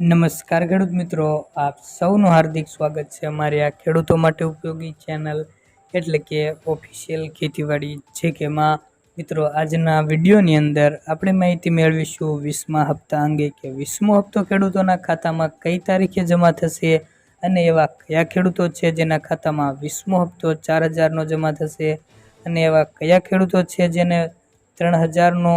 નમસ્કાર ખેડૂત મિત્રો, આપ સૌનું હાર્દિક સ્વાગત છે અમારી આ ખેડૂતો માટે ઉપયોગી ચેનલ એટલે કે ઓફિશિયલ ખેતીવાડી છે કે માં મિત્રો આજના વિડીયોની અંદર આપણે માહિતી મેળવીશું વીસમા હપ્તા અંગે કે વીસમો હપ્તો ખેડૂતોના ખાતામાં કઈ તારીખે જમા થશે અને એવા કયા ખેડૂતો છે જેના ખાતામાં વીસમો હપ્તો ચાર હજારનો જમા થશે અને એવા કયા ખેડૂતો છે જેને ત્રણ હજારનો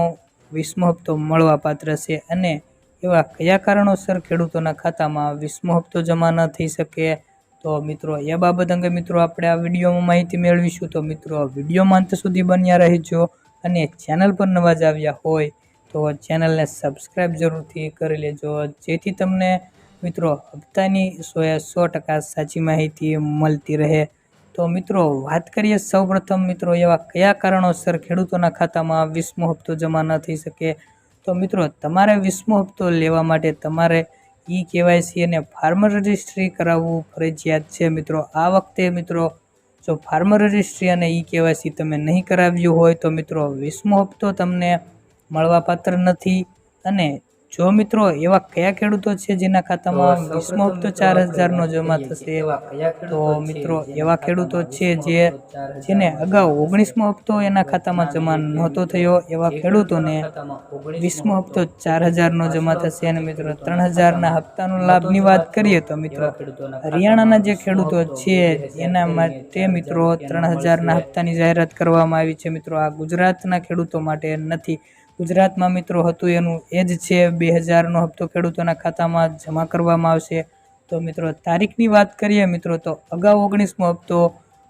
વીસમો હપ્તો મળવાપાત્ર છે અને એવા કયા કારણોસર ખેડૂતોના ખાતામાં વીસમો હપ્તો જમા ન થઈ શકે? તો મિત્રો, એ બાબત અંગે મિત્રો આપણે આ વિડીયોમાં માહિતી મેળવીશું. તો મિત્રો વિડીયોમાં અંત સુધી બન્યા રહેજો અને ચેનલ પર નવા જ આવ્યા હોય તો ચેનલને સબસ્ક્રાઈબ જરૂરથી કરી લેજો. જેથી તમને મિત્રો હપ્તાની સોએ સો ટકા સાચી માહિતી મળતી રહે. તો મિત્રો, વાત કરીએ સૌપ્રથમ મિત્રો એવા કયા કારણોસર ખેડૂતોના ખાતામાં વીસમો હપ્તો જમા ન થઈ શકે? તો મિત્રો, તમારે વીસમો હપ્તો લેવા માટે તમારે ઈ કેવાયસી અને ફાર્મર રજિસ્ટ્રી કરાવવું ફરજિયાત છે મિત્રો. આ વખતે મિત્રો, જો ફાર્મર રજિસ્ટ્રી અને ઈ કેવાયસી તમે નહીં કરાવ્યું હોય તો મિત્રો, વીસમો હપ્તો તમને મળવાપાત્ર નથી અને જો મિત્રો એવા કયા ખેડૂતો છે જેના ખાતામાં વીસમો હપ્તો ચાર હજારનો જમા થશે. તો મિત્રો એવા ખેડૂતો છે જે જેને અગાઉ ઓગણીસમો હપ્તો એના ખાતામાં જમા નહોતો થયો. એવા ખેડૂતોને વીસમો હપ્તો ચાર હજારનો જમા થશે. અને મિત્રો ત્રણ હજારના હપ્તાનો લાભની વાત કરીએ તો મિત્રો હરિયાણાના જે ખેડૂતો છે એના માટે મિત્રો ત્રણ હજારના હપ્તાની જાહેરાત કરવામાં આવી છે. મિત્રો આ ગુજરાતના ખેડૂતો માટે નથી ગુજરાતમાં મિત્રો હતું એનું એ જ છે બે હજારનો હપ્તો ખેડૂતોના ખાતામાં જમા કરવામાં આવશે. તો મિત્રો, તારીખની વાત કરીએ મિત્રો, તો અગાઉ ઓગણીસમો હપ્તો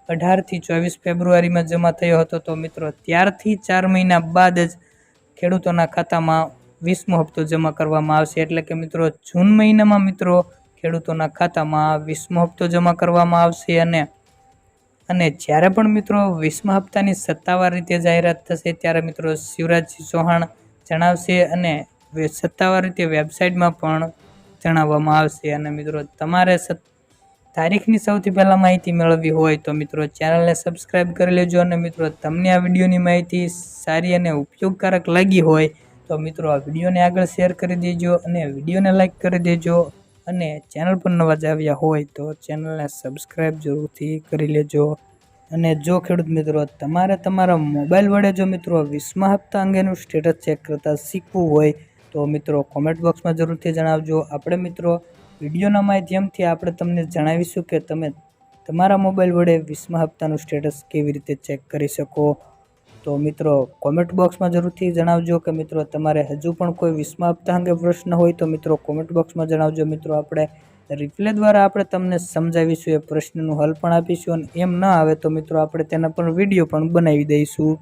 અઢારથી ચોવીસ ફેબ્રુઆરીમાં જમા થયો હતો. તો મિત્રો, ત્યારથી ચાર મહિના બાદ જ ખેડૂતોના ખાતામાં વીસમો હપ્તો જમા કરવામાં આવશે. એટલે કે મિત્રો, જૂન મહિનામાં મિત્રો ખેડૂતોના ખાતામાં વીસમો હપ્તો જમા કરવામાં આવશે અને અને જ્યારે પણ મિત્રો વીસમા હપ્તાની સત્તાવાર રીતે જાહેરાત થશે, ત્યારે મિત્રો શિવરાજસિંહ ચૌહાણ જણાવશે અને સત્તાવાર રીતે વેબસાઇટમાં પણ જણાવવામાં આવશે. અને મિત્રો, તમારે તારીખની સૌથી પહેલાં માહિતી મેળવવી હોય તો મિત્રો ચેનલને સબસ્ક્રાઈબ કરી લેજો. અને મિત્રો, તમને આ વિડીયોની માહિતી સારી અને ઉપયોગકારક લાગી હોય તો મિત્રો આ વિડીયોને આગળ શેર કરી દેજો અને વિડીયોને લાઈક કરી દેજો. અને ચેનલ પર નવા જ આવ્યા હોય તો ચેનલને સબસ્ક્રાઈબ જરૂરથી કરી લેજો. અને જો ખેડૂત મિત્રો, તમારે તમારા મોબાઈલ વડે જો મિત્રો વીસમા હપ્તા અંગેનું સ્ટેટસ ચેક કરતાં શીખવું હોય, તો મિત્રો કોમેન્ટ બોક્સમાં જરૂરથી જણાવજો. આપણે મિત્રો વિડીયોના માધ્યમથી આપણે તમને જણાવીશું કે તમે તમારા મોબાઈલ વડે વીસમા હપ્તાનું સ્ટેટસ કેવી રીતે ચેક કરી શકો. તો મિત્રો કોમેન્ટ બોક્સમાં જરૂરથી જણાવજો કે મિત્રો, તમારે હજુ પણ કોઈ વીસમા હપ્તા અંગે પ્રશ્ન હોય તો મિત્રો કોમેન્ટ બોક્સમાં જણાવજો. મિત્રો, આપણે રિપ્લે દ્વારા આપણે તમને સમજાવીશું, એ પ્રશ્નનું હલ પણ આપીશું અને એમ ન આવે તો મિત્રો, આપણે તેના પર વીડિયો પણ બનાવી દઈશું.